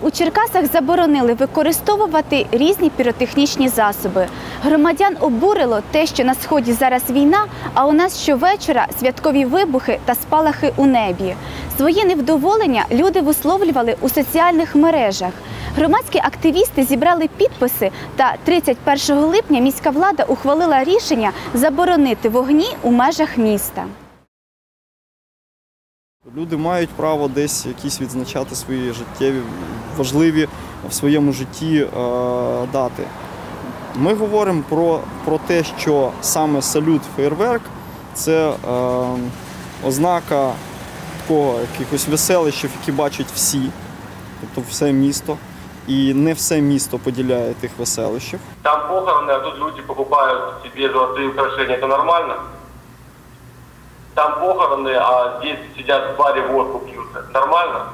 У Черкасах заборонили використовувати різні піротехнічні засоби. Громадян обурило те, що на сході зараз війна, а у нас щовечора святкові вибухи та спалахи у небі. Своє невдоволення люди висловлювали у соціальних мережах. Громадські активісти зібрали підписи, та 31 липня міська влада ухвалила рішення заборонити вогні у межах міста. Люди мають право десь якісь відзначати свої життєві важливі в своєму житті е, дати. Ми говоримо про, про те, що саме салют фейерверк це е, ознака такого якихось веселищів, які бачать всі, тобто все місто. І не все місто поділяє тих веселищів. Там похороны, а тут люди покупают себе золотые украшения. Это нормально? Там похороны, а здесь сидят в баре водку пьют. Нормально?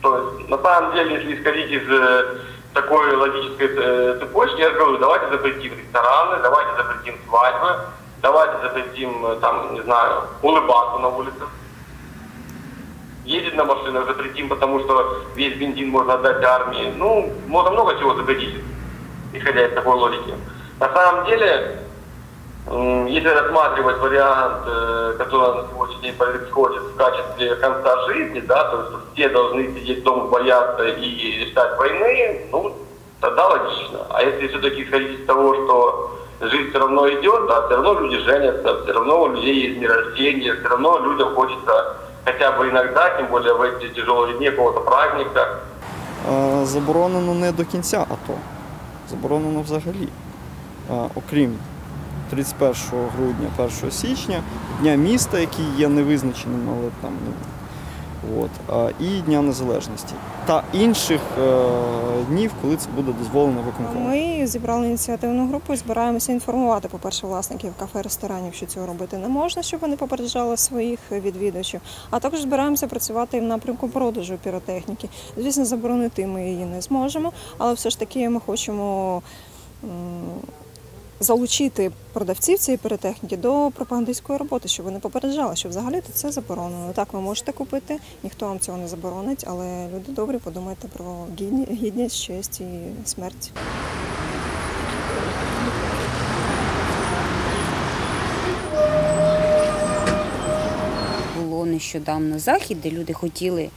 То есть, на самом деле, если исходить из э, такой логической э, цепочки, я говорю, давайте запретим рестораны, давайте запретим свадьбы, давайте запретим, э, там, не знаю, улыбаться на улицах. Ездить на машинах запретим, потому что весь бензин можно отдать армии. Ну, можно много чего запретить, исходя из такой логики. На самом деле, если рассматривать вариант, э, который на сегодняшний день происходит в качестве конца жизни, да, то есть что все должны сидеть дома, бояться и ждать войны, ну, тогда логично. А если все-таки исходить из того, что жизнь все равно идет, да, все равно люди женятся, все равно у людей есть дни рождения, все равно людям хочется хотя бы иногда, тем более в эти тяжелые дни какого-то праздника, Е, заборонено не до кінця АТО, заборонено взагалі. Е, Окрім 31 грудня, 1 січня, Дня міста, який є невизначеним, але там ну, от, і Дня Незалежності. Та інших е, днів, коли це буде дозволено виконкомом. Ми зібрали ініціативну групу і збираємося інформувати, по-перше, власників кафе ресторанів, що цього робити не можна, щоб вони попереджали своїх відвідувачів. А також збираємося працювати в напрямку продажу піротехніки. Звісно, заборонити ми її не зможемо, але все ж таки ми хочемо. Залучити продавців цієї піротехніки до пропагандистської роботи, щоб вони попереджали, що взагалі то це заборонено. Так, ви можете купити, ніхто вам цього не заборонить, але люди добрі, подумайте про гідність, честь і смерть. було нещодавно захід, де люди хотіли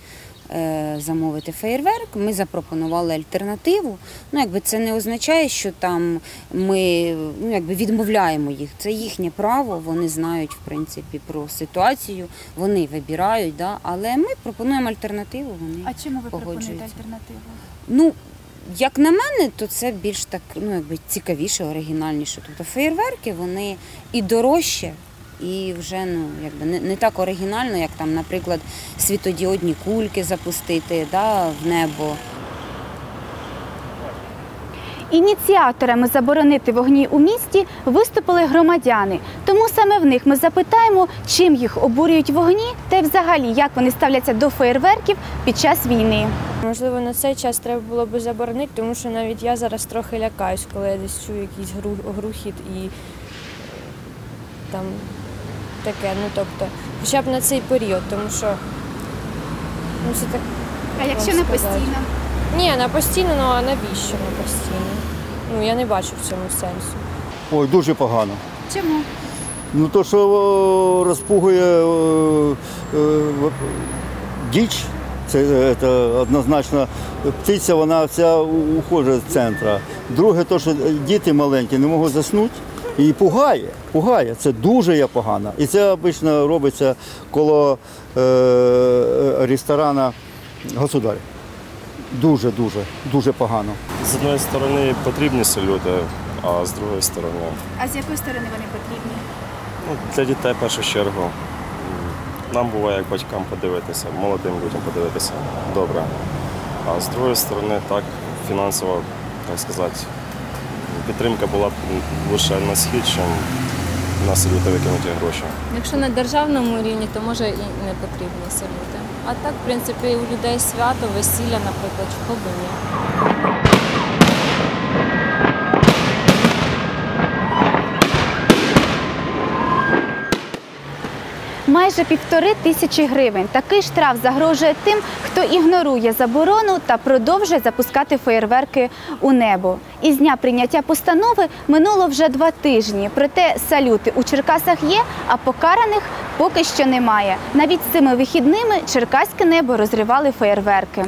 замовити феєрверк. Ми запропонували альтернативу. Ну, якби це не означає, що там ми ну, якби відмовляємо їх. Це їхнє право. Вони знають в принципі про ситуацію, вони вибирають. Да? Але ми пропонуємо альтернативу. Вони А чому ви пропонуєте альтернативу? Ну, як на мене, то це більш так ну, якби цікавіше, оригінальніше. Тобто феєрверки вони і дорожче, і вже ну, якби не, не так оригінально, як там, наприклад, світодіодні кульки запустити да, в небо. Ініціаторами заборонити вогні у місті виступили громадяни. Тому саме в них ми запитаємо, чим їх обурюють вогні, та й взагалі як вони ставляться до феєрверків під час війни. Можливо, на цей час треба було б заборонити, тому що навіть я зараз трохи лякаюсь, коли я десь чую якийсь грухіт і е, там таке. Ну тобто, хоча б на цей період, тому що ну, це так. А якщо не постійно? Ні, на постійно, ну а навіщо на постійно? Ну я не бачу в цьому сенсу. Ой, дуже погано. Чому? Ну то, що о, розпугує о, е, діч, це, це однозначно птиця, вона вся у- уходить з центру. Друге, то, що діти маленькі не можуть заснути. І пугає, пугає. Це дуже є погано. І це обично робиться коло е, ресторана государя. Дуже, дуже, дуже погано. З одної сторони потрібні салюти, а з другої сторони А з якої сторони вони потрібні? ну, для дітей в першу чергу. Нам буває як батькам подивитися, молодим людям подивитися добре. А з другої сторони, так, фінансово, так сказати, підтримка була б лише на схід, ніж на салюти викинуті гроші. Якщо на державному рівні, то може і не потрібні салюти. А так, в принципі, у людей свято, весілля, наприклад, чого б ні. Майже півтори тисячі гривень. Такий штраф загрожує тим, хто ігнорує заборону та продовжує запускати феєрверки у небо. Із дня прийняття постанови минуло вже два тижні. Проте салюти у Черкасах є, а покараних поки що немає. Навіть з цими вихідними черкаське небо розривали феєрверки.